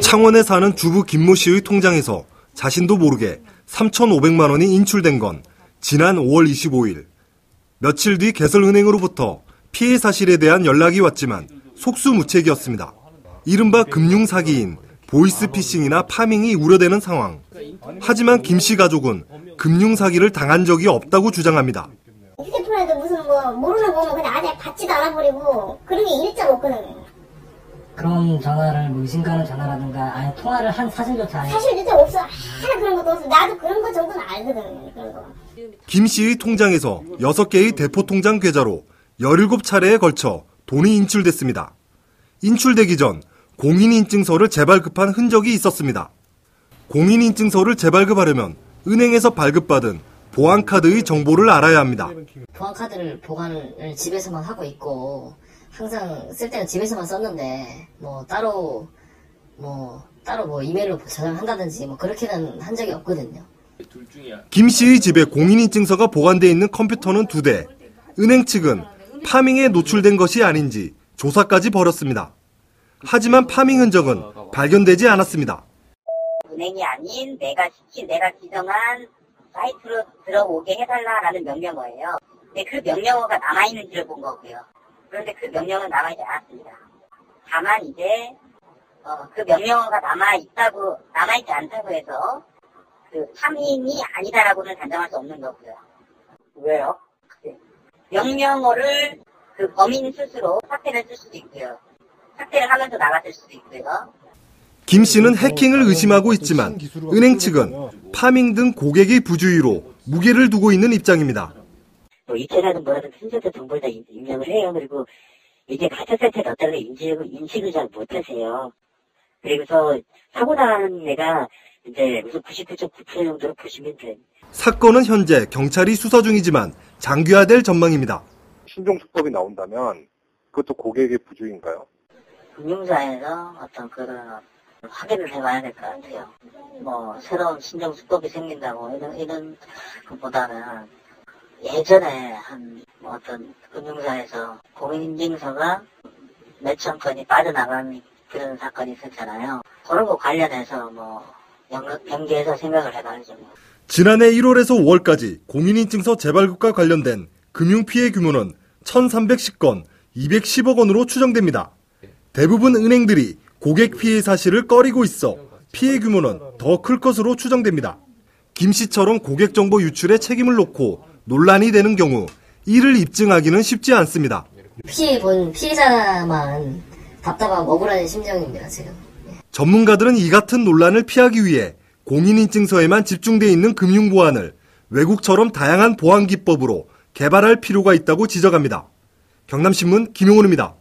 창원에 사는 주부 김모 씨의 통장에서 자신도 모르게 3,500만 원이 인출된 건 지난 5월 25일. 며칠 뒤 개설은행으로부터 피해 사실에 대한 연락이 왔지만 속수무책이었습니다. 이른바 금융 사기인 보이스피싱이나 파밍이 우려되는 상황. 하지만 김 씨 가족은 금융 사기를 당한 적이 없다고 주장합니다. 휴대폰에도 무슨 뭐 모르는 거면 그냥 아예 받지도 않아버리고 그런 게 일자가 없거든요. 그런 전화를 뭐 의심 가는 전화라든가 아니 통화를 한 사실조차 아니 사실 일자 없어. 하나 그런 것도 없어. 나도 그런 거 정도는 알거든. 그런 거. 김 씨의 통장에서 6개의 대포통장 계좌로 17차례에 걸쳐 돈이 인출됐습니다. 인출되기 전 공인인증서를 재발급한 흔적이 있었습니다. 공인인증서를 재발급하려면 은행에서 발급받은 보안카드의 정보를 알아야 합니다. 보안카드를 보관을 집에서만 하고 있고 항상 쓸 때는 집에서만 썼는데 뭐 따로 뭐 따로 뭐 이메일로 저장한다든지 뭐 그렇게는 한 적이 없거든요. 김 씨의 집에 공인인증서가 보관돼 있는 컴퓨터는 두 대. 은행 측은 파밍에 노출된 것이 아닌지 조사까지 벌였습니다. 하지만 파밍 흔적은 발견되지 않았습니다. 은행이 아닌 내가 시킨 내가 지정한 사이트로 들어오게 해달라라는 명령어예요. 근데 그 명령어가 남아있는지를 본 거고요. 그런데 그 명령은 남아있지 않았습니다. 다만 이제 어, 그 명령어가 남아있다고 남아있지 않다고 해서 그 파밍이 아니다라고는 단정할 수 없는 거고요. 왜요? 네. 명령어를 그 범인 스스로 삭제를 쓸 수도 있고요. 삭제를 하면서 나갔을 수도 있고요. 김 씨는 해킹을 의심하고 있지만 은행 측은 파밍 등 고객의 부주의로 무게를 두고 있는 입장입니다. 뭐 이체라든 뭐라든 순서도 정보를 다 인- 입력을 해요. 그리고 이게 가짜 넣었다는 걸 인식을, 인식을 잘 못하세요. 그리고서 사고 난 애가 이제 무슨 99.9% 정도로 보시면 돼. 사건은 현재 경찰이 수사 중이지만 장기화될 전망입니다. 신종 수법이 나온다면 그것도 고객의 부주의인가요? 금융사에서 어떤 그런 확인을 해봐야 될 것 같아요. 뭐 새로운 신정 수법이 생긴다고 이런 이런 것보다는 예전에 한 뭐 어떤 금융사에서 공인인증서가 몇천 건이 빠져나간 그런 사건이 있었잖아요. 그런 거 관련해서 뭐 연, 연계해서 생각을 해봐야죠. 뭐. 지난해 1월에서 5월까지 공인인증서 재발급과 관련된 금융피해 규모는 1,310건, 210억 원으로 추정됩니다. 대부분 은행들이 고객 피해 사실을 꺼리고 있어 피해 규모는 더 클 것으로 추정됩니다. 김 씨처럼 고객 정보 유출에 책임을 놓고 논란이 되는 경우 이를 입증하기는 쉽지 않습니다. 피해 본 피해자만 답답한 억울한 심정입니다 지금. 전문가들은 이 같은 논란을 피하기 위해 공인인증서에만 집중돼 있는 금융 보안을 외국처럼 다양한 보안 기법으로 개발할 필요가 있다고 지적합니다. 경남신문 김용훈입니다.